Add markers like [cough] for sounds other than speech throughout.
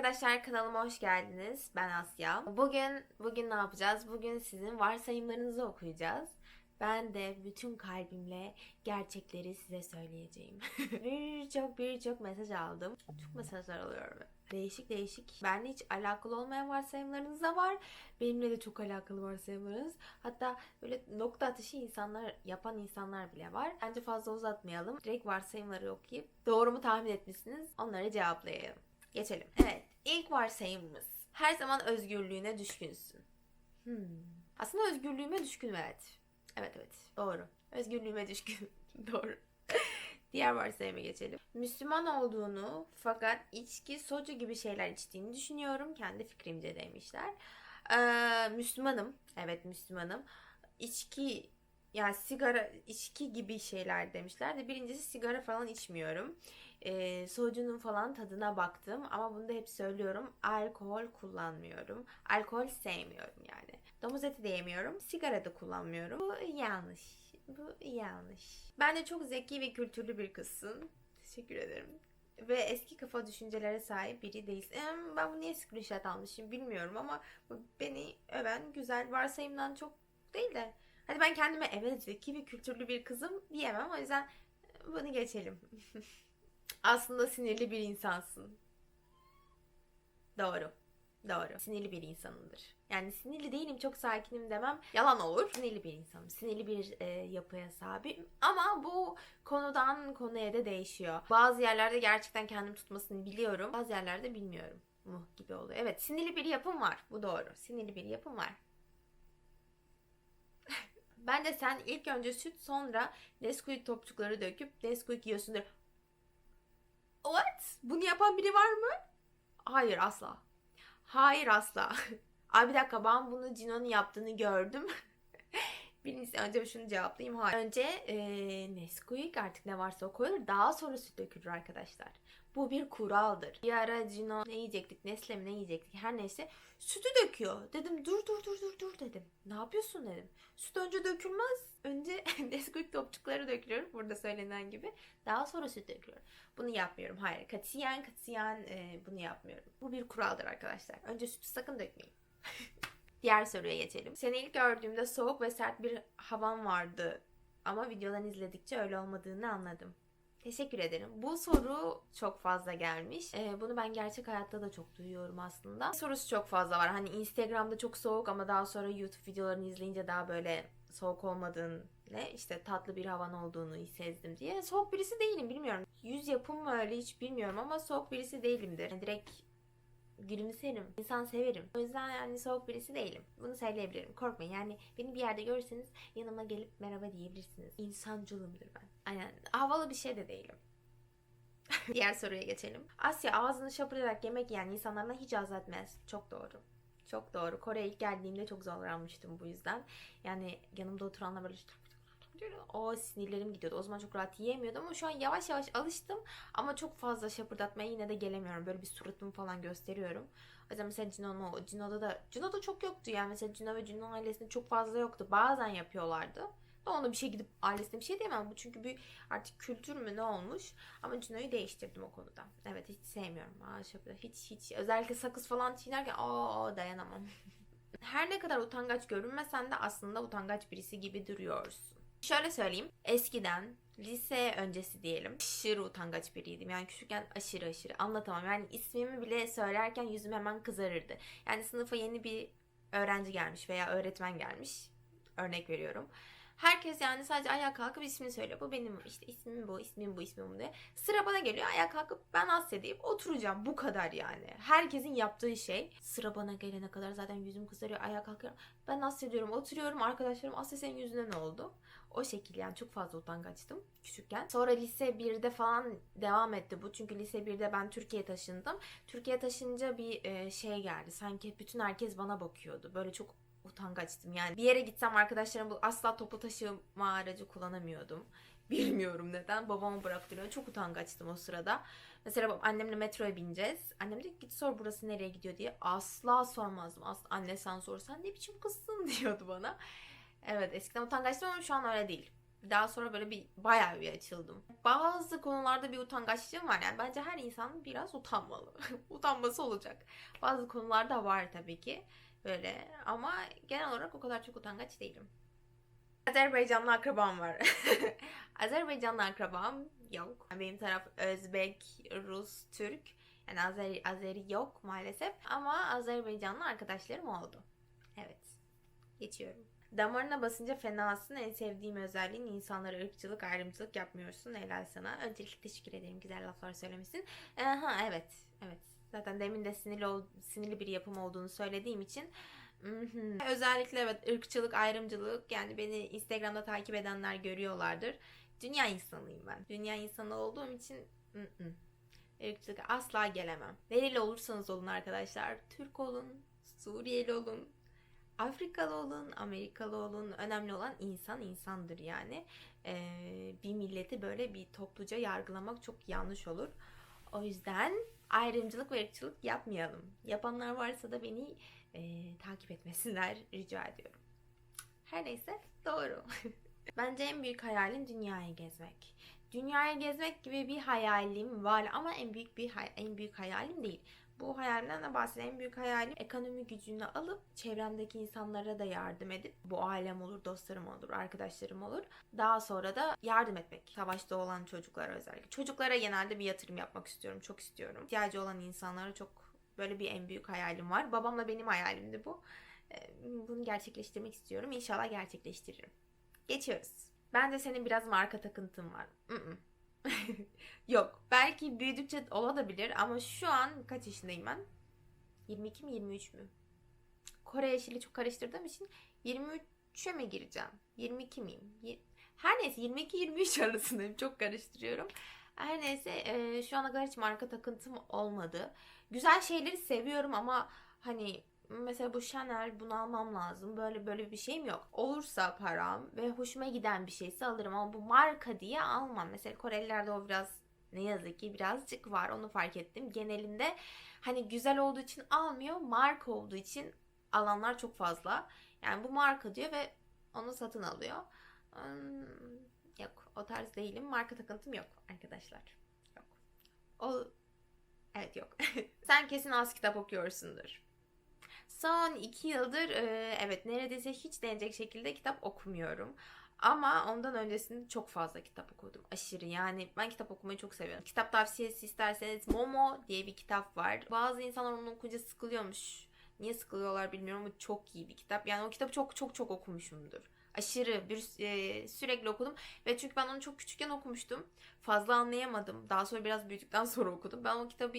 arkadaşlar kanalıma hoş geldiniz. Ben Asya. Bugün bugün ne yapacağız? Bugün sizin varsayımlarınızı okuyacağız. Ben de bütün kalbimle gerçekleri size söyleyeceğim. [laughs] birçok birçok mesaj aldım. Çok mesajlar alıyorum. Değişik değişik. Benimle hiç alakalı olmayan varsayımlarınız da var. Benimle de çok alakalı varsayımlarınız. Hatta böyle nokta atışı insanlar yapan insanlar bile var. Bence fazla uzatmayalım. Direkt varsayımları okuyup doğru mu tahmin etmişsiniz onları cevaplayalım. Geçelim. Evet. İlk varsayımımız. Her zaman özgürlüğüne düşkünsün. Hmm. Aslında özgürlüğüme düşkünüm evet. Evet evet. Doğru. Özgürlüğüme düşkün. [laughs] doğru. Diğer varsayıma geçelim. Müslüman olduğunu fakat içki, soju gibi şeyler içtiğini düşünüyorum. Kendi fikrimce demişler. Ee, Müslümanım. Evet Müslümanım. İçki yani sigara, içki gibi şeyler demişler de birincisi sigara falan içmiyorum. Ee, soju'nun falan tadına baktım ama bunu da hep söylüyorum. Alkol kullanmıyorum. Alkol sevmiyorum yani. Domuz eti de yemiyorum. Sigara da kullanmıyorum. Bu yanlış. Bu yanlış. Ben de çok zeki ve kültürlü bir kızsın. Teşekkür ederim. Ve eski kafa düşüncelere sahip biri değilsin. Ben bu niye screenshot almışım bilmiyorum ama beni öven güzel varsayımdan çok değil de. Hadi ben kendime evet zeki ve kültürlü bir kızım diyemem. O yüzden bunu geçelim. [laughs] Aslında sinirli bir insansın. Doğru. Doğru. Sinirli bir insanımdır. Yani sinirli değilim, çok sakinim demem yalan olur. Sinirli bir insanım. Sinirli bir e, yapıya sahibim. Ama bu konudan konuya da değişiyor. Bazı yerlerde gerçekten kendim tutmasını biliyorum. Bazı yerlerde bilmiyorum mu gibi oluyor. Evet, sinirli bir yapım var. Bu doğru. Sinirli bir yapım var. [laughs] ben de sen ilk önce süt sonra Nesquik topçukları döküp Nesquik yiyorsundur. What? Bunu yapan biri var mı? Hayır asla. Hayır asla. [laughs] Ay bir dakika ben bunu Cino'nun yaptığını gördüm. [laughs] Birincisi önce şunu cevaplayayım. Hayır. Önce e, Nesquik artık ne varsa o koyulur. Daha sonra süt dökülür arkadaşlar. Bu bir kuraldır. Bir ara Cino ne yiyecektik, Nesle mi ne yiyecektik her neyse sütü döküyor. Dedim dur dur dur dur dur dedim. Ne yapıyorsun dedim. Süt önce dökülmez. Önce [laughs] Nesquik topçukları dökülür. Burada söylenen gibi. Daha sonra süt dökülür. Bunu yapmıyorum. Hayır. Katiyen katiyen e, bunu yapmıyorum. Bu bir kuraldır arkadaşlar. Önce sütü sakın dökmeyin. [laughs] Diğer soruya geçelim. Seni ilk gördüğümde soğuk ve sert bir havan vardı. Ama videodan izledikçe öyle olmadığını anladım. Teşekkür ederim. Bu soru çok fazla gelmiş. Ee, bunu ben gerçek hayatta da çok duyuyorum aslında. Sorusu çok fazla var. Hani Instagram'da çok soğuk ama daha sonra YouTube videolarını izleyince daha böyle soğuk olmadığını işte tatlı bir havan olduğunu sezdim diye. Soğuk birisi değilim bilmiyorum. Yüz yapım mı öyle hiç bilmiyorum ama soğuk birisi değilimdir. Yani direkt gülümserim. İnsan severim. O yüzden yani soğuk birisi değilim. Bunu söyleyebilirim. Korkmayın. Yani beni bir yerde görürseniz yanıma gelip merhaba diyebilirsiniz. İnsancılımdır ben. Aynen. Havalı bir şey de değilim. [laughs] Diğer soruya geçelim. Asya ağzını şapırdayarak yemek yiyen insanlardan hiç haz etmez. Çok doğru. Çok doğru. Kore'ye ilk geldiğimde çok zorlanmıştım bu yüzden. Yani yanımda oturanlar böyle o sinirlerim gidiyordu. O zaman çok rahat yiyemiyordum ama şu an yavaş yavaş alıştım. Ama çok fazla şapırdatmaya yine de gelemiyorum. Böyle bir suratımı falan gösteriyorum. O yüzden mesela Cino'da, Cino'da da Cino'da çok yoktu yani. Mesela Cino ve Cino ailesinde çok fazla yoktu. Bazen yapıyorlardı. Ben ona bir şey gidip ailesine bir şey diyemem. Bu çünkü bir artık kültür mü ne olmuş. Ama Cino'yu değiştirdim o konuda. Evet hiç sevmiyorum. Aa, şapırda. Hiç hiç. Özellikle sakız falan çiğnerken aa dayanamam. [laughs] Her ne kadar utangaç görünmesen de aslında utangaç birisi gibi duruyorsun. Şöyle söyleyeyim. Eskiden lise öncesi diyelim. Aşırı utangaç biriydim. Yani küçükken aşırı aşırı anlatamam. Yani ismimi bile söylerken yüzüm hemen kızarırdı. Yani sınıfa yeni bir öğrenci gelmiş veya öğretmen gelmiş. Örnek veriyorum. Herkes yani sadece ayağa kalkıp ismini söylüyor. Bu benim işte ismim bu, ismim bu, ismim bu diye. Sıra bana geliyor ayağa kalkıp ben Asya deyip oturacağım. Bu kadar yani. Herkesin yaptığı şey. Sıra bana gelene kadar zaten yüzüm kızarıyor. Ayağa kalkıyorum. Ben Asya diyorum oturuyorum. Arkadaşlarım Asya senin yüzüne ne oldu? O şekilde yani çok fazla utangaçtım küçükken. Sonra lise 1'de falan devam etti bu. Çünkü lise 1'de ben Türkiye'ye taşındım. Türkiye'ye taşınca bir e, şey geldi. Sanki bütün herkes bana bakıyordu. Böyle çok utangaçtım. Yani bir yere gitsem arkadaşlarım bu asla toplu taşıma aracı kullanamıyordum. [laughs] Bilmiyorum neden. Babamı bıraktırıyor. Çok utangaçtım o sırada. Mesela annemle metroya bineceğiz. Annem de git sor burası nereye gidiyor diye. Asla sormazdım. Asla anne sen sorsan ne biçim kızsın [laughs] diyordu bana. Evet eskiden utangaçtım ama şu an öyle değil. Daha sonra böyle bir bayağı bir açıldım. Bazı konularda bir utangaçlığım var. Yani bence her insan biraz utanmalı. [laughs] Utanması olacak. Bazı konularda var tabii ki. Böyle ama genel olarak o kadar çok utangaç değilim. Azerbaycanlı akrabam var. [laughs] Azerbaycanlı akrabam yok. Benim taraf Özbek, Rus, Türk. Yani Azeri, Azeri yok maalesef. Ama Azerbaycanlı arkadaşlarım oldu. Evet. Geçiyorum. Damarına basınca fenasın. En sevdiğim özelliğin insanlara ırkçılık, ayrımcılık yapmıyorsun. Helal sana. Öncelikle teşekkür ederim. Güzel laflar söylemişsin. Aha, evet. Evet. Zaten demin de sinirli, ol- sinirli bir yapım olduğunu söylediğim için Mhm. Özellikle evet ırkçılık, ayrımcılık yani beni Instagram'da takip edenler görüyorlardır. Dünya insanıyım ben. Dünya insanı olduğum için ırkçılık asla gelemem. Nereli olursanız olun arkadaşlar. Türk olun, Suriyeli olun, Afrikalı olun, Amerikalı olun. Önemli olan insan insandır yani. Ee, bir milleti böyle bir topluca yargılamak çok yanlış olur. O yüzden ayrımcılık ve ırkçılık yapmayalım. Yapanlar varsa da beni e, takip etmesinler [laughs] rica ediyorum. Her neyse doğru. [laughs] Bence en büyük hayalim dünyayı gezmek. Dünyayı gezmek gibi bir hayalim var ama en büyük bir en büyük hayalim değil. Bu hayalimden de bahsedeyim. Büyük hayalim ekonomi gücünü alıp çevremdeki insanlara da yardım edip bu ailem olur, dostlarım olur, arkadaşlarım olur. Daha sonra da yardım etmek. Savaşta olan çocuklara özellikle. Çocuklara genelde bir yatırım yapmak istiyorum. Çok istiyorum. İhtiyacı olan insanlara çok böyle bir en büyük hayalim var. Babamla benim hayalimdi bu. Ee, Bunu gerçekleştirmek istiyorum. İnşallah gerçekleştiririm. Geçiyoruz. Ben de senin biraz marka takıntın var. Yok. Belki büyüdükçe olabilir ama şu an kaç yaşındayım ben? 22 mi 23 mü? Kore yaşıyla çok karıştırdığım için 23'e mi gireceğim? 22 miyim? Her neyse 22-23 [laughs] arasındayım. Çok karıştırıyorum. Her neyse e, şu ana kadar hiç marka takıntım olmadı. Güzel şeyleri seviyorum ama hani mesela bu Chanel bunu almam lazım. Böyle böyle bir şeyim yok. Olursa param ve hoşuma giden bir şeyse alırım ama bu marka diye almam. Mesela Korelilerde o biraz ne yazık ki birazcık var onu fark ettim. Genelinde hani güzel olduğu için almıyor, marka olduğu için alanlar çok fazla. Yani bu marka diyor ve onu satın alıyor. Hmm, yok o tarz değilim. Marka takıntım yok arkadaşlar. Yok. O Evet yok. [laughs] Sen kesin az kitap okuyorsundur. Son iki yıldır e, evet neredeyse hiç denecek şekilde kitap okumuyorum. Ama ondan öncesinde çok fazla kitap okudum. Aşırı yani ben kitap okumayı çok seviyorum. Kitap tavsiyesi isterseniz Momo diye bir kitap var. Bazı insanlar onu okuyunca sıkılıyormuş. Niye sıkılıyorlar bilmiyorum ama çok iyi bir kitap. Yani o kitabı çok çok çok okumuşumdur. Aşırı bir e, sürekli okudum ve çünkü ben onu çok küçükken okumuştum. Fazla anlayamadım. Daha sonra biraz büyüdükten [laughs] sonra okudum. Ben o kitabı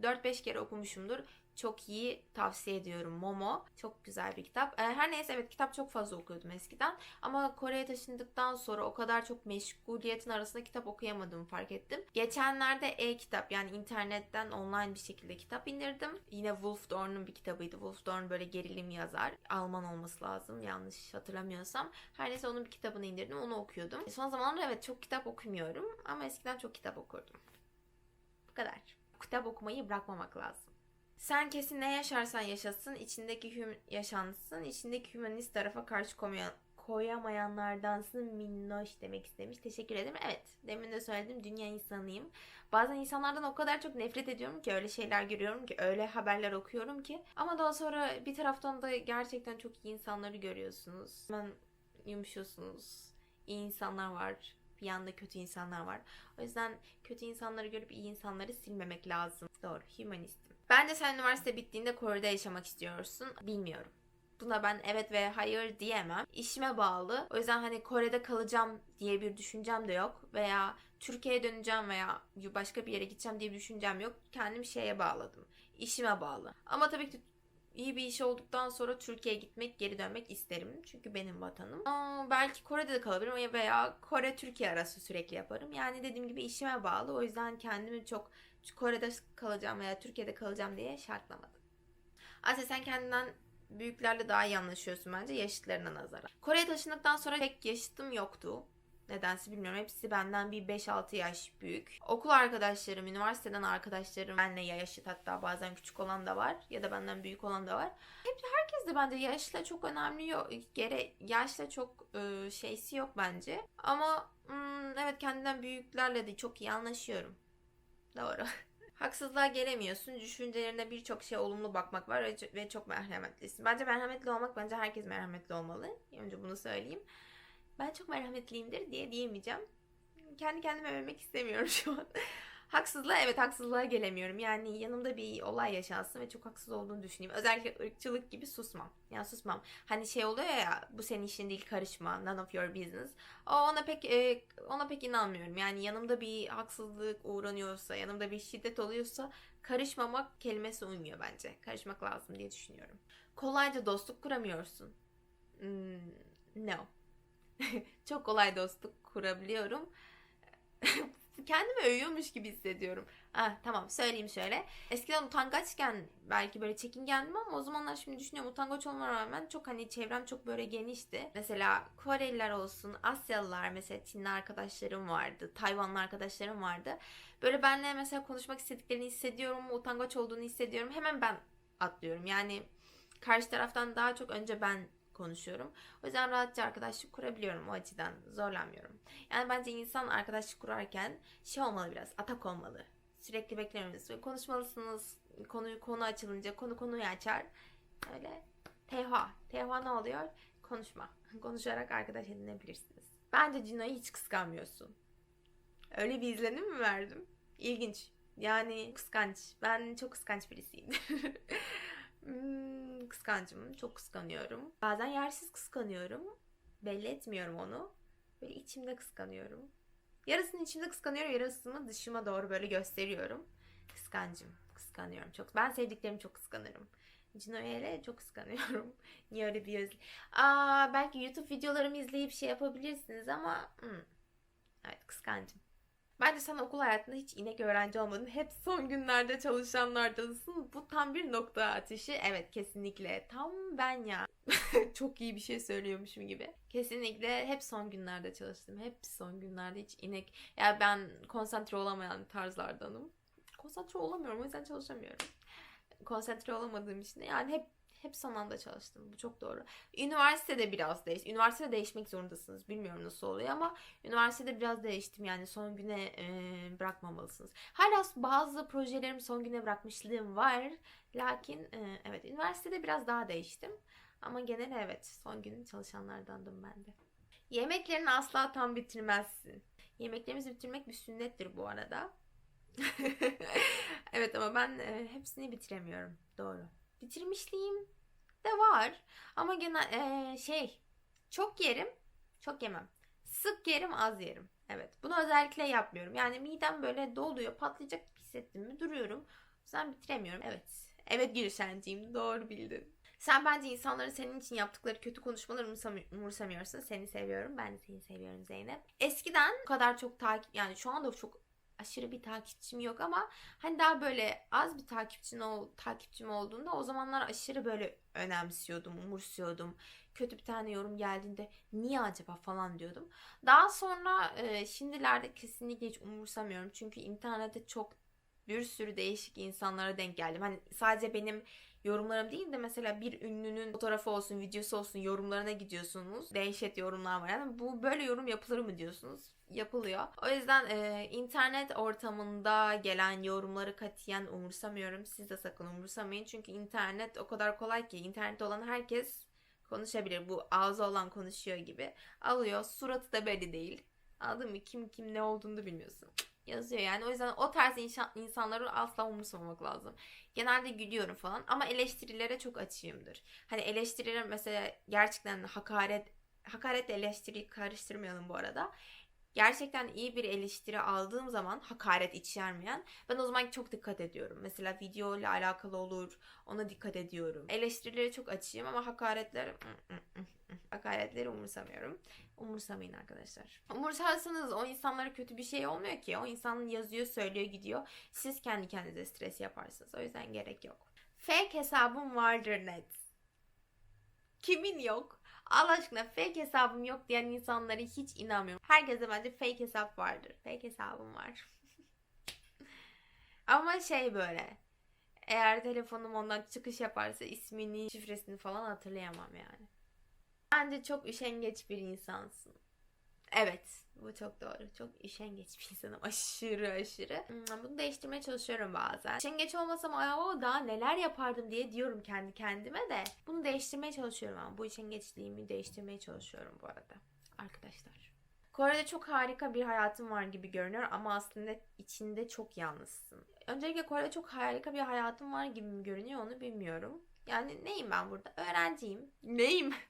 4-5 kere okumuşumdur. Çok iyi tavsiye ediyorum Momo. Çok güzel bir kitap. Ee, Her neyse evet kitap çok fazla okuyordum eskiden. Ama Kore'ye taşındıktan sonra o kadar çok meşguliyetin arasında kitap okuyamadığımı fark ettim. Geçenlerde e-kitap yani internetten online bir şekilde kitap indirdim. Yine Wolf Dorn'un bir kitabıydı. Wolf Dorn böyle gerilim yazar. Alman olması lazım yanlış hatırlamıyorsam. Her neyse onun bir kitabını indirdim onu okuyordum. Son zamanlarda evet çok kitap okumuyorum ama eskiden çok kitap okurdum. Bu kadar. Kitap okumayı bırakmamak lazım. Sen kesin ne yaşarsan yaşasın, içindeki hüm yaşansın, içindeki hümanist tarafa karşı koymayan, koyamayanlardansın minnoş demek istemiş. Teşekkür ederim. Evet, demin de söyledim dünya insanıyım. Bazen insanlardan o kadar çok nefret ediyorum ki öyle şeyler görüyorum ki öyle haberler okuyorum ki. Ama daha sonra bir taraftan da gerçekten çok iyi insanları görüyorsunuz. Hemen yumuşuyorsunuz. İyi insanlar var. Bir yanda kötü insanlar var. O yüzden kötü insanları görüp iyi insanları silmemek lazım. Doğru, hümanistim. Ben de sen üniversite bittiğinde Kore'de yaşamak istiyorsun. Bilmiyorum. Buna ben evet ve hayır diyemem. İşime bağlı. O yüzden hani Kore'de kalacağım diye bir düşüncem de yok. Veya Türkiye'ye döneceğim veya başka bir yere gideceğim diye bir düşüncem yok. Kendim şeye bağladım. İşime bağlı. Ama tabii ki iyi bir iş olduktan sonra Türkiye'ye gitmek, geri dönmek isterim. Çünkü benim vatanım. Aa, belki Kore'de de kalabilirim veya Kore-Türkiye arası sürekli yaparım. Yani dediğim gibi işime bağlı. O yüzden kendimi çok Kore'de kalacağım veya Türkiye'de kalacağım diye şartlamadım. Asya sen kendinden büyüklerle daha iyi anlaşıyorsun bence yaşıtlarına nazaran. Kore'ye taşındıktan sonra pek yaşıtım yoktu. Nedense bilmiyorum. Hepsi benden bir 5-6 yaş büyük. Okul arkadaşlarım, üniversiteden arkadaşlarım benle yaşıt hatta bazen küçük olan da var ya da benden büyük olan da var. Hep herkes de bence yaşla çok önemli yok. Gere, yaşla çok e, şeysi yok bence. Ama hmm, evet kendinden büyüklerle de çok iyi anlaşıyorum. Doğru. [laughs] Haksızlığa gelemiyorsun. Düşüncelerine birçok şey olumlu bakmak var ve çok merhametlisin. Bence merhametli olmak bence herkes merhametli olmalı. Önce bunu söyleyeyim. Ben çok merhametliyimdir diye diyemeyeceğim. Kendi kendime övmek istemiyorum [laughs] şu an. Haksızlığa evet haksızlığa gelemiyorum. Yani yanımda bir olay yaşansın ve çok haksız olduğunu düşüneyim. Özellikle ırkçılık gibi susmam. Yani susmam. Hani şey oluyor ya bu senin işin değil karışma. None of your business. O ona pek e, ona pek inanmıyorum. Yani yanımda bir haksızlık uğranıyorsa, yanımda bir şiddet oluyorsa karışmamak kelimesi uymuyor bence. Karışmak lazım diye düşünüyorum. Kolayca dostluk kuramıyorsun. Hmm, no. [laughs] çok kolay dostluk kurabiliyorum. [laughs] kendimi övüyormuş gibi hissediyorum. Ah, tamam söyleyeyim şöyle. Eskiden utangaçken belki böyle çekingendim ama o zamanlar şimdi düşünüyorum utangaç olmama rağmen çok hani çevrem çok böyle genişti. Mesela Koreliler olsun, Asyalılar mesela Çinli arkadaşlarım vardı, Tayvanlı arkadaşlarım vardı. Böyle benle mesela konuşmak istediklerini hissediyorum, utangaç olduğunu hissediyorum. Hemen ben atlıyorum. Yani karşı taraftan daha çok önce ben konuşuyorum. O yüzden rahatça arkadaşlık kurabiliyorum o açıdan. Zorlanmıyorum. Yani bence insan arkadaşlık kurarken şey olmalı biraz. Atak olmalı. Sürekli beklememeliyiz. Konuşmalısınız. Konuyu konu açılınca konu konuyu açar. Öyle. Tehva. Tehva ne oluyor? Konuşma. [laughs] Konuşarak arkadaş edinebilirsiniz. Bence Cino'yu hiç kıskanmıyorsun. Öyle bir izlenim mi verdim? İlginç. Yani kıskanç. Ben çok kıskanç birisiyim. [laughs] Hmm, kıskancım. Çok kıskanıyorum. Bazen yersiz kıskanıyorum. Belli etmiyorum onu. Böyle içimde kıskanıyorum. Yarısını içimde kıskanıyorum, yarısını dışıma doğru böyle gösteriyorum. Kıskancım. Kıskanıyorum çok. Ben sevdiklerimi çok kıskanırım. Cino'ya çok kıskanıyorum. [laughs] Niye öyle bir öz... Aa, belki YouTube videolarımı izleyip şey yapabilirsiniz ama... Hmm. Evet kıskancım. Bence sen okul hayatında hiç inek öğrenci olmadın. Hep son günlerde çalışanlardansın. Bu tam bir nokta atışı. Evet kesinlikle. Tam ben ya. [laughs] Çok iyi bir şey söylüyormuşum gibi. Kesinlikle hep son günlerde çalıştım. Hep son günlerde hiç inek. Ya ben konsantre olamayan tarzlardanım. Konsantre olamıyorum o yüzden çalışamıyorum. Konsantre olamadığım için yani hep hep son anda çalıştım. Bu çok doğru. Üniversitede biraz değiş. Üniversitede değişmek zorundasınız. Bilmiyorum nasıl oluyor ama üniversitede biraz değiştim. Yani son güne e, bırakmamalısınız. Hala bazı projelerimi son güne bırakmışlığım var. Lakin e, evet üniversitede biraz daha değiştim. Ama genel evet son günün çalışanlardandım ben de. Yemeklerini asla tam bitirmezsin. Yemeklerimizi bitirmek bir sünnettir bu arada. [laughs] evet ama ben e, hepsini bitiremiyorum. Doğru bitirmişliğim de var. Ama genel ee, şey çok yerim, çok yemem. Sık yerim, az yerim. Evet. Bunu özellikle yapmıyorum. Yani midem böyle doluyor, patlayacak hissettim mi duruyorum. O yüzden bitiremiyorum. Evet. Evet Gülşen'ciğim doğru bildin. Sen bence insanların senin için yaptıkları kötü konuşmaları umursamıyorsun. Seni seviyorum. Ben de seni seviyorum Zeynep. Eskiden bu kadar çok takip yani şu anda çok aşırı bir takipçim yok ama hani daha böyle az bir takipçin ol, takipçim olduğunda o zamanlar aşırı böyle önemsiyordum, umursuyordum. Kötü bir tane yorum geldiğinde niye acaba falan diyordum. Daha sonra e, şimdilerde kesinlikle hiç umursamıyorum. Çünkü internette çok bir sürü değişik insanlara denk geldim. Hani sadece benim yorumlarım değil de mesela bir ünlünün fotoğrafı olsun, videosu olsun yorumlarına gidiyorsunuz. Dehşet yorumlar var. Yani bu böyle yorum yapılır mı diyorsunuz? Yapılıyor. O yüzden e, internet ortamında gelen yorumları katiyen umursamıyorum. Siz de sakın umursamayın. Çünkü internet o kadar kolay ki. İnternette olan herkes konuşabilir. Bu ağzı olan konuşuyor gibi. Alıyor. Suratı da belli değil. Anladın mı? Kim kim ne olduğunu da bilmiyorsun yazıyor yani. O yüzden o tarz insanları asla umursamamak lazım. Genelde gülüyorum falan ama eleştirilere çok açığımdır. Hani eleştiriler mesela gerçekten hakaret hakaretle eleştiri karıştırmayalım bu arada. Gerçekten iyi bir eleştiri aldığım zaman hakaret içermeyen ben o zaman çok dikkat ediyorum. Mesela video ile alakalı olur ona dikkat ediyorum. Eleştirilere çok açığım ama hakaretler hakaretleri umursamıyorum. Umursamayın arkadaşlar. Umursarsanız o insanlara kötü bir şey olmuyor ki. O insan yazıyor, söylüyor, gidiyor. Siz kendi kendinize stres yaparsınız. O yüzden gerek yok. Fake hesabım vardır net. Kimin yok? Allah aşkına fake hesabım yok diyen insanlara hiç inanmıyorum. Herkese bence fake hesap vardır. Fake hesabım var. [laughs] Ama şey böyle Eğer telefonum ondan çıkış yaparsa ismini, şifresini falan hatırlayamam yani. Bence çok üşengeç bir insansın. Evet, bu çok doğru. Çok üşengeç bir insanım. [laughs] Aşırı aşırı. Hmm, Bunu değiştirmeye çalışıyorum bazen. Üşengeç olmasam "Aa, daha neler yapardım diye diyorum kendi kendime de. Bunu değiştirmeye çalışıyorum ama bu üşengeçliğimi değiştirmeye çalışıyorum bu arada. Arkadaşlar. Kore'de çok harika bir hayatın var gibi görünüyor ama aslında içinde çok yalnızsın. Öncelikle Kore'de çok harika bir hayatım var gibi mi görünüyor onu bilmiyorum. Yani neyim ben burada? Öğrenciyim. Neyim? [laughs]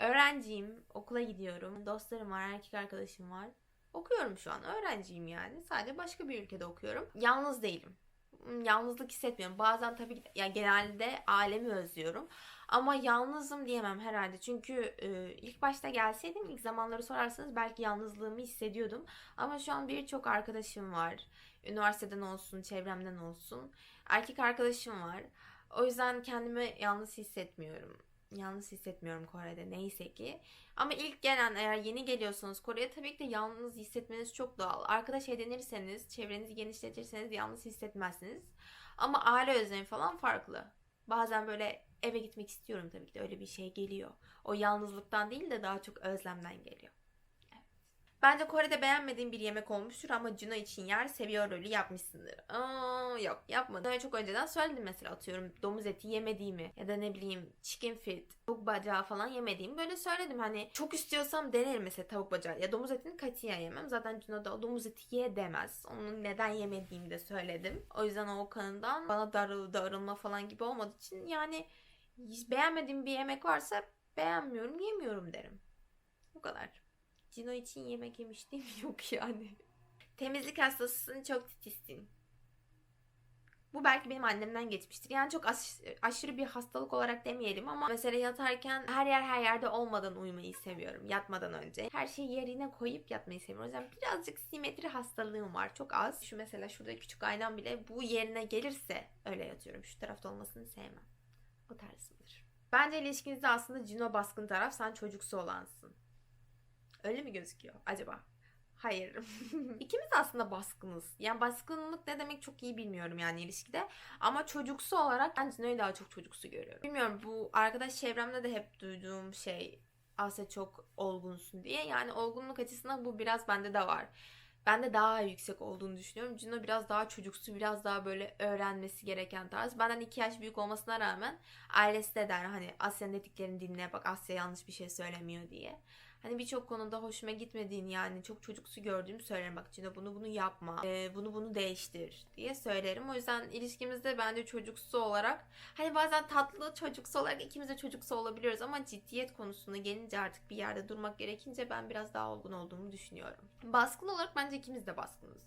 Öğrenciyim. Okula gidiyorum. Dostlarım var, erkek arkadaşım var. Okuyorum şu an. Öğrenciyim yani. Sadece başka bir ülkede okuyorum. Yalnız değilim. Hmm, Yalnızlık hissetmiyorum. Bazen tabii ki ya genelde ailemi özlüyorum. Ama yalnızım diyemem herhalde. Çünkü e, ilk başta gelseydim ilk zamanları sorarsanız belki yalnızlığımı hissediyordum. Ama şu an birçok arkadaşım var. Üniversiteden olsun, çevremden olsun. Erkek arkadaşım var. O yüzden kendimi yalnız hissetmiyorum. Yalnız hissetmiyorum Kore'de neyse ki. Ama ilk gelen eğer yeni geliyorsanız Kore'ye tabii ki de yalnız hissetmeniz çok doğal. Arkadaş edinirseniz, çevrenizi genişletirseniz yalnız hissetmezsiniz. Ama aile özlemi falan farklı. Bazen böyle eve gitmek istiyorum tabii ki de öyle bir şey geliyor. O yalnızlıktan değil de daha çok özlemden geliyor. Bence Kore'de beğenmediğim bir yemek olmuştur ama Juno için yer seviyor rolü yapmışsındır. Aa, yok yapmadım. Öyle çok önceden söyledim mesela atıyorum domuz eti yemediğimi ya da ne bileyim chicken feet, tavuk bacağı falan yemediğimi böyle söyledim. Hani çok istiyorsam denerim mesela tavuk bacağı ya domuz etini katiyen yemem. Zaten Juno da domuz eti ye demez. Onun neden yemediğimi de söyledim. O yüzden o kanından bana darıl, darılma falan gibi olmadığı için yani beğenmediğim bir yemek varsa beğenmiyorum yemiyorum derim. Bu kadar. Cino için yemek yemişliğim [laughs] yok yani. Temizlik hastasısın, çok titizsin. Bu belki benim annemden geçmiştir. Yani çok aş- aşırı bir hastalık olarak demeyelim ama mesela yatarken her yer her yerde olmadan uyumayı seviyorum. Yatmadan önce. Her şeyi yerine koyup yatmayı seviyorum. O yüzden birazcık simetri hastalığım var. Çok az. Şu mesela şurada küçük aynam bile bu yerine gelirse öyle yatıyorum. Şu tarafta olmasını sevmem. O tarzımdır. Bence ilişkinizde aslında Cino baskın taraf sen çocuksu olansın. Öyle mi gözüküyor acaba? Hayır. [laughs] İkimiz aslında baskınız. Yani baskınlık ne demek çok iyi bilmiyorum yani ilişkide. Ama çocuksu olarak ben Cino'yu daha çok çocuksu görüyorum. Bilmiyorum bu arkadaş çevremde de hep duyduğum şey Asya çok olgunsun diye. Yani olgunluk açısından bu biraz bende de var. Bende daha yüksek olduğunu düşünüyorum. Cino biraz daha çocuksu, biraz daha böyle öğrenmesi gereken tarz. Benden iki yaş büyük olmasına rağmen ailesi de der hani Asya'nın dediklerini dinle bak Asya yanlış bir şey söylemiyor diye. Hani birçok konuda hoşuma gitmediğini yani çok çocuksu gördüğümü söylerim. Bak Cino bunu bunu yapma, ee, bunu bunu değiştir diye söylerim. O yüzden ilişkimizde bence çocuksu olarak hani bazen tatlı çocuksu olarak ikimiz de çocuksu olabiliyoruz ama ciddiyet konusunda gelince artık bir yerde durmak gerekince ben biraz daha olgun olduğumu düşünüyorum. Baskın olarak bence ikimiz de baskınız.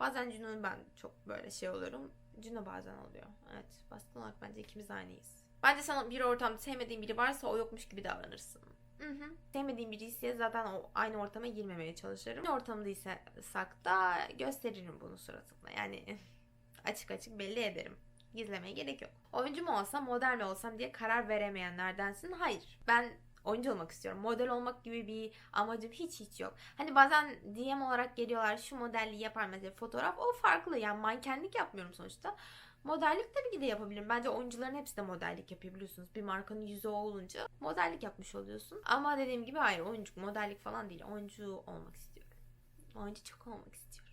Bazen Cino'nun ben çok böyle şey oluyorum. Cino bazen oluyor. Evet baskın olarak bence ikimiz aynıyız. Bence sana bir ortamda sevmediğin biri varsa o yokmuş gibi davranırsın. Hı hı. Sevmediğim ise zaten o aynı ortama girmemeye çalışırım. Aynı ortamdaysak da gösteririm bunu suratımla. Yani [laughs] açık açık belli ederim. Gizlemeye gerek yok. Oyuncu mu olsam, model mi olsam diye karar veremeyenlerdensin. Hayır. Ben oyuncu olmak istiyorum. Model olmak gibi bir amacım hiç hiç yok. Hani bazen DM olarak geliyorlar şu modelliği yapar mesela fotoğraf. O farklı yani mankenlik yapmıyorum sonuçta. Modellik tabii ki de yapabilirim. Bence oyuncuların hepsi de modellik yapıyor biliyorsunuz. Bir markanın yüzü olunca modellik yapmış oluyorsun. Ama dediğim gibi hayır oyuncu modellik falan değil. Oyuncu olmak istiyorum. Oyuncu çok olmak istiyorum.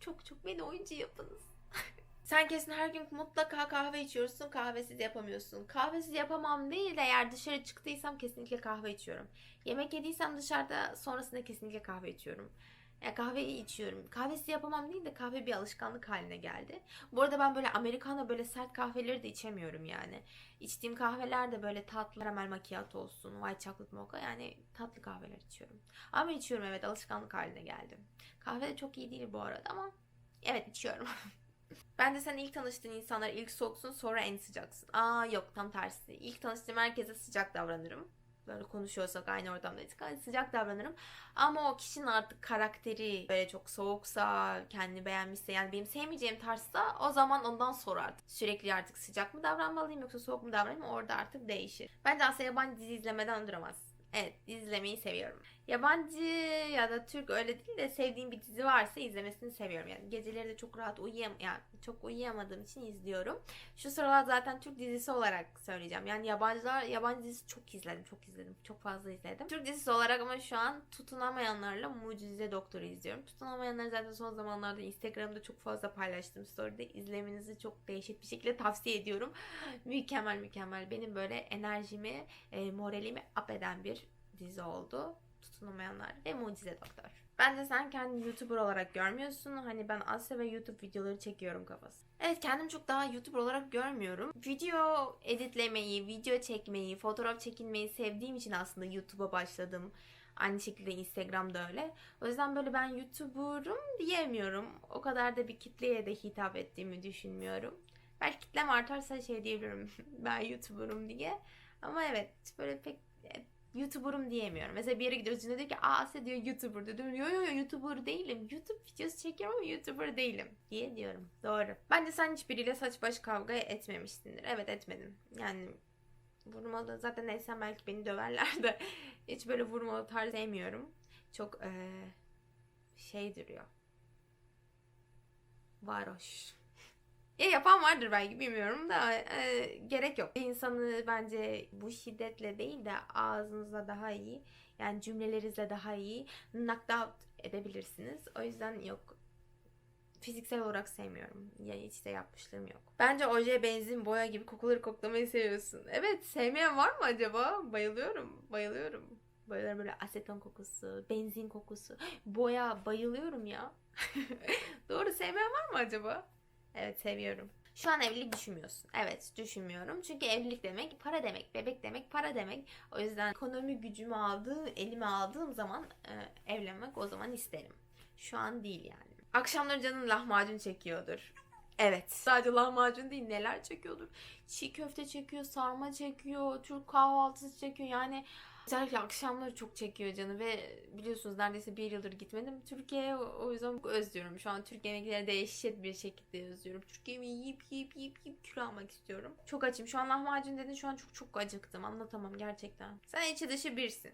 Çok çok beni oyuncu yapınız. [laughs] Sen kesin her gün mutlaka kahve içiyorsun, kahvesiz yapamıyorsun. Kahvesiz yapamam değil de eğer dışarı çıktıysam kesinlikle kahve içiyorum. Yemek yediysem dışarıda sonrasında kesinlikle kahve içiyorum. Ya kahveyi içiyorum. Kahvesiz yapamam değil de kahve bir alışkanlık haline geldi. Bu arada ben böyle Americano böyle sert kahveleri de içemiyorum yani. İçtiğim kahveler de böyle tatlı caramel macchiato olsun, white chocolate mocha yani tatlı kahveler içiyorum. Ama içiyorum evet alışkanlık haline geldi. Kahve de çok iyi değil bu arada ama evet içiyorum. [laughs] Ben de sen ilk tanıştığın insanlar ilk soğuksun sonra en sıcaksın. Aa yok tam tersi. İlk tanıştığım herkese sıcak davranırım. Böyle konuşuyorsak aynı ortamdaysak hani sıcak davranırım. Ama o kişinin artık karakteri böyle çok soğuksa, kendini beğenmişse yani benim sevmeyeceğim tarzsa o zaman ondan sonra artık sürekli artık sıcak mı davranmalıyım yoksa soğuk mu davranayım orada artık değişir. Bence Asya yabancı dizi izlemeden duramaz. Evet izlemeyi seviyorum. Yabancı ya da Türk öyle değil de sevdiğim bir dizi varsa izlemesini seviyorum. Yani geceleri de çok rahat uyuyam yani çok uyuyamadığım için izliyorum. Şu sıralar zaten Türk dizisi olarak söyleyeceğim. Yani yabancılar yabancı dizisi çok izledim, çok izledim, çok fazla izledim. Türk dizisi olarak ama şu an tutunamayanlarla Mucize Doktor'u izliyorum. Tutunamayanları zaten son zamanlarda Instagram'da çok fazla paylaştım story'de. izlemenizi çok değişik bir şekilde tavsiye ediyorum. [laughs] mükemmel mükemmel. Benim böyle enerjimi, e, moralimi up eden bir dizi oldu. Tutunamayanlar ve Mucize Doktor. Bence sen kendini YouTuber olarak görmüyorsun. Hani ben Asya ve YouTube videoları çekiyorum kafası. Evet kendimi çok daha YouTuber olarak görmüyorum. Video editlemeyi, video çekmeyi, fotoğraf çekinmeyi sevdiğim için aslında YouTube'a başladım. Aynı şekilde Instagram'da öyle. O yüzden böyle ben YouTuber'ım diyemiyorum. O kadar da bir kitleye de hitap ettiğimi düşünmüyorum. Belki kitlem artarsa şey diyebilirim. [laughs] ben YouTuber'ım diye. Ama evet böyle pek YouTuber'ım diyemiyorum. Mesela bir yere gidiyoruz diyor ki aa Asya diyor YouTuber dedim. Yo yo yo YouTuber değilim. YouTube videosu çekiyorum ama YouTuber değilim diye diyorum. Doğru. Bence sen hiçbiriyle saç baş kavga etmemişsindir. Evet etmedim. Yani vurmalı zaten neyse belki beni döverler de [laughs] hiç böyle vurmalı tarz sevmiyorum. Çok eee, şey duruyor. Varoş. Ya yapan vardır belki bilmiyorum da e, gerek yok. İnsanı bence bu şiddetle değil de ağzınızla daha iyi yani cümlelerinizle daha iyi knocked out edebilirsiniz. O yüzden yok fiziksel olarak sevmiyorum. Ya hiç de yapmışlığım yok. Bence oje, benzin, boya gibi kokuları koklamayı seviyorsun. Evet, sevmeyen var mı acaba? Bayılıyorum, bayılıyorum. Bayılıyorum böyle aseton kokusu, benzin kokusu, [gasps] boya bayılıyorum ya. [laughs] Doğru sevmeyen var mı acaba? Evet seviyorum. Şu an evlilik düşünmüyorsun. Evet düşünmüyorum. Çünkü evlilik demek para demek. Bebek demek para demek. O yüzden ekonomi gücümü aldığı, elime aldığım zaman e, evlenmek o zaman isterim. Şu an değil yani. Akşamları canın lahmacun çekiyordur. Evet. Sadece lahmacun değil neler çekiyordur. Çiğ köfte çekiyor, sarma çekiyor, Türk kahvaltısı çekiyor. Yani özellikle akşamları çok çekiyor canı ve biliyorsunuz neredeyse bir yıldır gitmedim Türkiye'ye. O yüzden özlüyorum. Şu an Türk yemekleri dehşet bir şekilde özlüyorum. Türk yemeği yiyip yiyip yiyip yiyip kilo almak istiyorum. Çok açım. Şu an lahmacun dedin şu an çok çok acıktım. Anlatamam gerçekten. Sen içi dışı birsin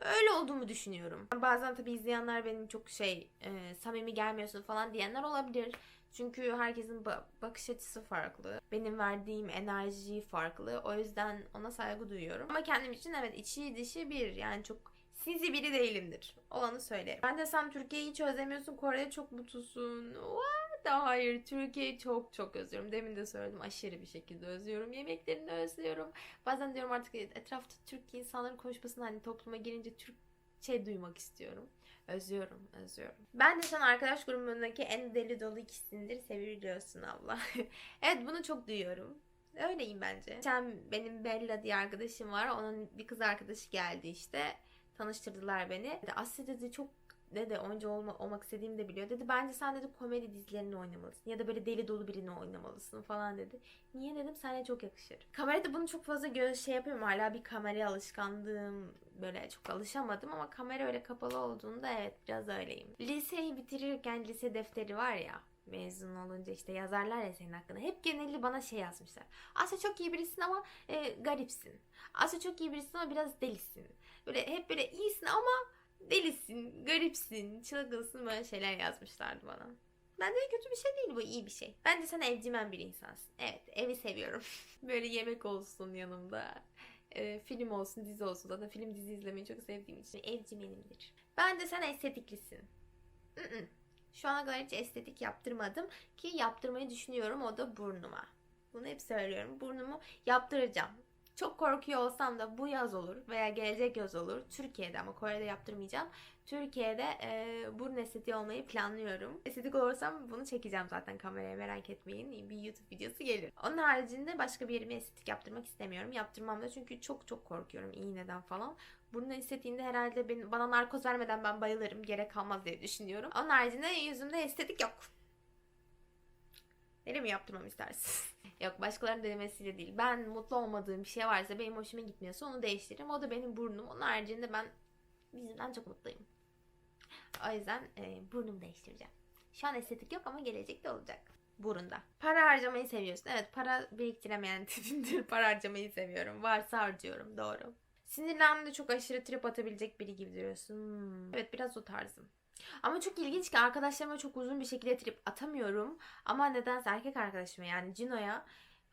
öyle olduğumu düşünüyorum. Bazen tabii izleyenler benim çok şey e, samimi gelmiyorsun falan diyenler olabilir. Çünkü herkesin ba- bakış açısı farklı. Benim verdiğim enerji farklı. O yüzden ona saygı duyuyorum. Ama kendim için evet içi dışı bir. Yani çok sinsi biri değilimdir. Olanı söylerim. Ben de sen Türkiye'yi hiç özlemiyorsun. Kore'de çok mutlusun. What? Da hayır. Türkiye'yi çok çok özlüyorum. Demin de söyledim. Aşırı bir şekilde özlüyorum. Yemeklerini özlüyorum. Bazen diyorum artık etrafta Türk insanların konuşmasını hani topluma girince Türkçe duymak istiyorum. Özlüyorum, özlüyorum. Ben de sen arkadaş grubundaki en deli dolu kişisindir. Seviyorsun abla. [laughs] evet bunu çok duyuyorum. Öyleyim bence. Sen benim Bella diye arkadaşım var. Onun bir kız arkadaşı geldi işte. Tanıştırdılar beni. Asya dedi çok dedi oyuncu olma, olmak istediğimi de biliyor. Dedi bence sen dedi komedi dizilerinde oynamalısın. Ya da böyle deli dolu birini oynamalısın falan dedi. Niye dedim sana çok yakışır. Kamerada bunu çok fazla göz şey yapıyorum. Hala bir kameraya alışkanlığım böyle çok alışamadım ama kamera öyle kapalı olduğunda evet biraz öyleyim. Liseyi bitirirken lise defteri var ya mezun olunca işte yazarlar ya senin hakkında. Hep geneli bana şey yazmışlar. Aslında çok iyi birisin ama e, garipsin. Aslında çok iyi birisin ama biraz delisin. Böyle hep böyle iyisin ama delisin, garipsin, çılgınsın böyle şeyler yazmışlardı bana. Bence kötü bir şey değil bu iyi bir şey. Bence sen evcimen bir insansın. Evet evi seviyorum. [laughs] böyle yemek olsun yanımda. E, film olsun dizi olsun. Zaten film dizi izlemeyi çok sevdiğim için evcimenimdir. Bence sen estetiklisin. Mm-mm. Şu ana kadar hiç estetik yaptırmadım ki yaptırmayı düşünüyorum o da burnuma. Bunu hep söylüyorum. Burnumu yaptıracağım. Çok korkuyor olsam da bu yaz olur veya gelecek yaz olur. Türkiye'de ama Kore'de yaptırmayacağım. Türkiye'de e, burun estetiği olmayı planlıyorum. Estetik olursam bunu çekeceğim zaten kameraya merak etmeyin. Bir YouTube videosu gelir. Onun haricinde başka bir yerime estetik yaptırmak istemiyorum. Yaptırmam da çünkü çok çok korkuyorum iğneden falan. Burun estetiğinde herhalde benim, bana narkoz vermeden ben bayılırım. Gerek kalmaz diye düşünüyorum. Onun haricinde yüzümde estetik yok. Beni mi yaptırmam istersin? [laughs] Yok başkalarının denemesiyle değil. Ben mutlu olmadığım bir şey varsa benim hoşuma gitmiyorsa onu değiştiririm. O da benim burnum. Onun haricinde ben yüzümden çok mutluyum. O yüzden e, burnumu değiştireceğim. Şu an estetik yok ama gelecekte olacak. Burunda. Para harcamayı seviyorsun. Evet para biriktiremeyen [laughs] tipimdir. Para harcamayı seviyorum. Varsa harcıyorum. Doğru. Sinirlendiğinde çok aşırı trip atabilecek biri gibi duruyorsun. Hmm. Evet biraz o tarzım. Ama çok ilginç ki arkadaşlarıma çok uzun bir şekilde trip atamıyorum. Ama nedense erkek arkadaşıma yani Cino'ya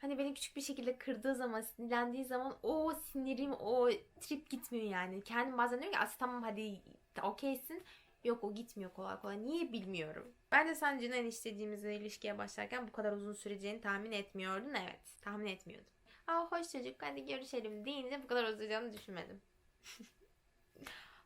hani beni küçük bir şekilde kırdığı zaman, sinirlendiği zaman o sinirim, o trip gitmiyor yani. Kendim bazen diyorum ki aslında tamam hadi okeysin. Yok o gitmiyor kolay kolay. Niye bilmiyorum. Ben de sen Cino'yla istediğimiz ve ilişkiye başlarken bu kadar uzun süreceğini tahmin etmiyordun. Evet tahmin etmiyordum. Aa hoş çocuk hadi görüşelim deyince bu kadar uzayacağını düşünmedim. [laughs]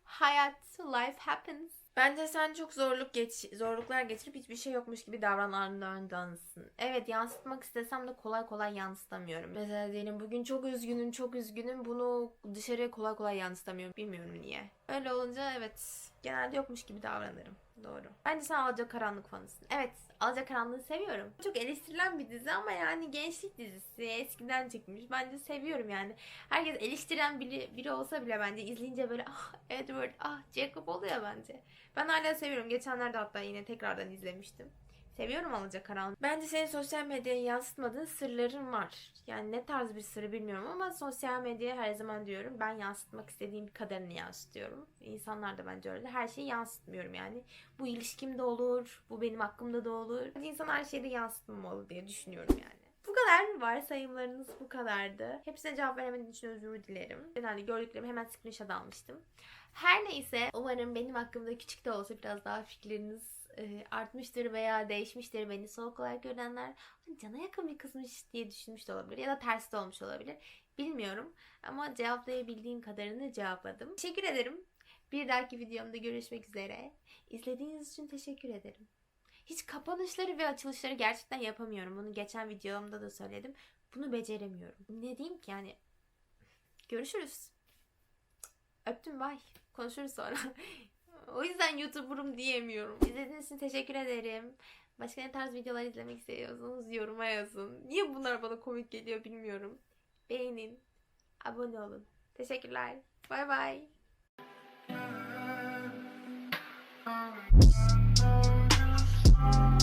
Hayat, life happens. Bence sen çok zorluk geç, zorluklar geçirip hiçbir şey yokmuş gibi davrananlardansın. Evet yansıtmak istesem de kolay kolay yansıtamıyorum. Mesela diyelim bugün çok üzgünüm, çok üzgünüm. Bunu dışarıya kolay kolay yansıtamıyorum. Bilmiyorum niye. Öyle olunca evet genelde yokmuş gibi davranırım. Doğru. Bence sen Alacakaranlık fanısın. Evet Alacakaranlığı seviyorum. Çok eleştirilen bir dizi ama yani gençlik dizisi. Eskiden çıkmış. Bence seviyorum yani. Herkes eleştiren biri, biri olsa bile bence izleyince böyle ah Edward ah Jacob oluyor bence. Ben hala seviyorum. Geçenlerde hatta yine tekrardan izlemiştim. Seviyorum Alacakaranlık. Bence senin sosyal medyaya yansıtmadığın sırların var. Yani ne tarz bir sırrı bilmiyorum ama sosyal medyaya her zaman diyorum ben yansıtmak istediğim kadarını yansıtıyorum. İnsanlar da bence öyle. Her şeyi yansıtmıyorum yani. Bu ilişkimde olur, bu benim hakkımda da olur. İnsan her şeyi de yansıtmamalı diye düşünüyorum yani. Bu kadar varsayımlarınız bu kadardı. Hepsine cevap veremediğim için özür dilerim. Ben hani gördüklerimi hemen screenshot almıştım. Her neyse umarım benim hakkımda küçük de olsa biraz daha fikirleriniz e, artmıştır veya değişmiştir. Beni soğuk olarak görenler cana yakın bir kızmış diye düşünmüş de olabilir. Ya da tersi de olmuş olabilir. Bilmiyorum. Ama cevaplayabildiğim kadarını cevapladım. Teşekkür ederim. Bir dahaki videomda görüşmek üzere. İzlediğiniz için teşekkür ederim. Hiç kapanışları ve açılışları gerçekten yapamıyorum. Bunu geçen videomda da söyledim. Bunu beceremiyorum. Ne diyeyim ki yani. Görüşürüz. Öptüm bay. Konuşuruz sonra. [laughs] O yüzden YouTuber'ım diyemiyorum. İzlediğiniz için teşekkür ederim. Başka ne tarz videolar izlemek istiyorsanız yoruma yazın. Niye bunlar bana komik geliyor bilmiyorum. Beğenin. Abone olun. Teşekkürler. Bay bay. Thank.